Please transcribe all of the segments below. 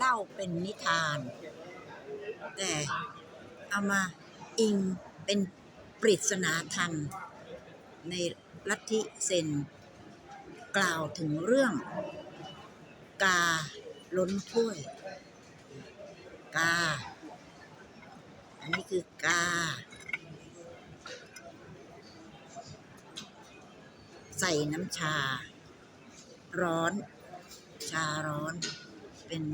เล่าเป็นนิทาน แต่เอามาอิงเป็นปริศนาธรรม ในลัทธิเซน กล่าวถึงเรื่อง กาล้นถ้วย กา อันนี้คือกา ใส่น้ำชา ร้อน ชาร้อนเป็น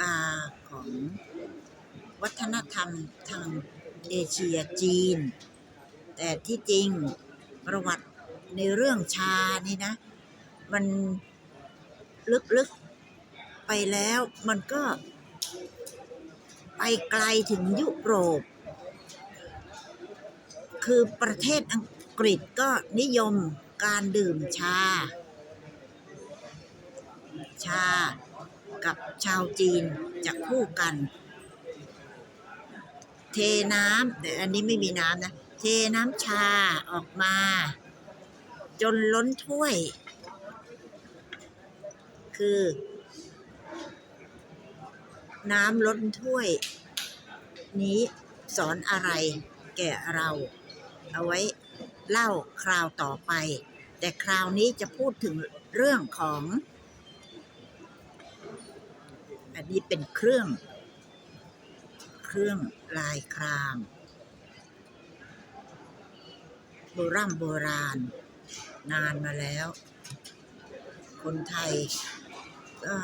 กาของวัฒนธรรมทางเอเชียจีน แต่ที่จริงประวัติในเรื่องชานี่นะ มันลึกๆไปแล้วมันก็ไปไกลถึงยุโรป คือประเทศอังกฤษก็นิยมการดื่มชา ชา กับชาวจีนจะคู่กัน เทน้ำแต่อันนี้ไม่มีน้ำนะ เทน้ำชาออกมา จนล้นถ้วย คือ น้ำล้นถ้วย นี้สอนอะไรแก่เรา เอาไว้เล่าคราวต่อไป แต่คราวนี้จะพูดถึงเรื่องของ อันนี้เป็นเครื่อง เครื่องลายครางโบราณโบราณ นานมาแล้ว คนไทยก็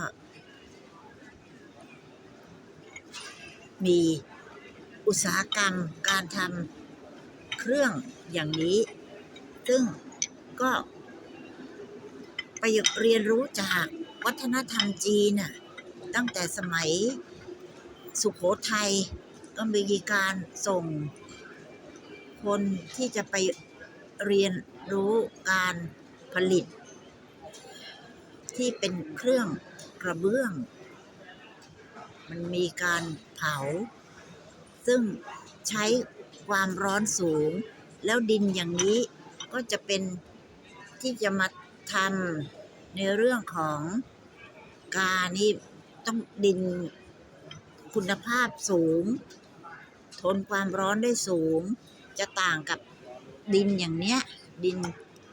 มีอุตสาหกรรมการทำเครื่องอย่างนี้ ซึ่งก็ไปเรียนรู้จากวัฒนธรรมจีนน่ะ ตั้งแต่สมัยสุขโขทัยก็มีการส่งคนที่จะไปเรียนรู้การผลิต ที่เป็นเครื่องกระเบื้อง มันมีการเผา ซึ่งใช้ความร้อนสูง แล้วดินอย่างนี้ก็จะเป็นที่จะมาทำในเรื่องของกานี่ ต้องดินคุณภาพสูง ทนความร้อนได้สูง จะต่างกับดินอย่างเนี้ย ดิน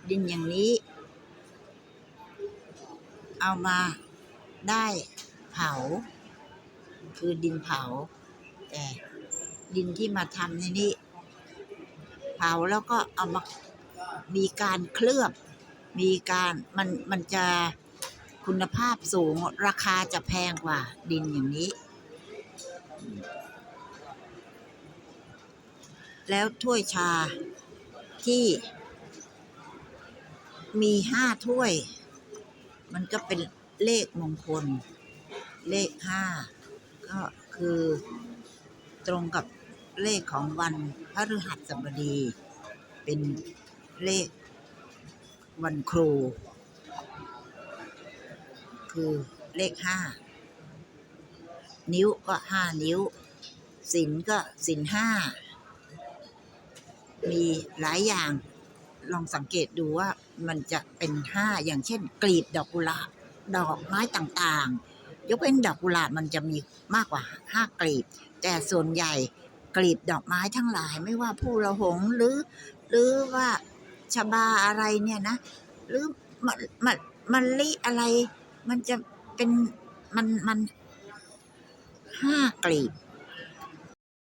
ดินอย่างนี้ เอามาได้เผา คือดินเผา แต่ดินที่มาทำในนี้เผาแล้วก็เอามามีการเคลือบ มีการมันมันจะ คุณภาพสูงราคาจะแพงกว่าดินอย่างนี้ แล้วถ้วยชาที่มีห้าถ้วย มันก็เป็นเลขมงคล เลขห้าก็คือตรงกับเลขของวันพฤหัสบดี เป็นเลขวันครู คือเลขห้า นิ้วก็ห้านิ้ว สินก็สินห้า มีหลายอย่าง ลองสังเกตดูว่ามันจะเป็นห้าอย่างเช่น กลีบดอกกุหลาบดอกไม้ต่างๆ ยกเว้นดอกกุหลาบมันจะมีมากกว่าห้ากลีบ แต่ส่วนใหญ่กลีบดอกไม้ทั้งหลาย ไม่ว่าผู้ละหงหรือ หรือว่าชบาอะไรเนี่ยนะ หรือมันมันมันลิอะไร มันจะเป็นมันมันห้ากลีบ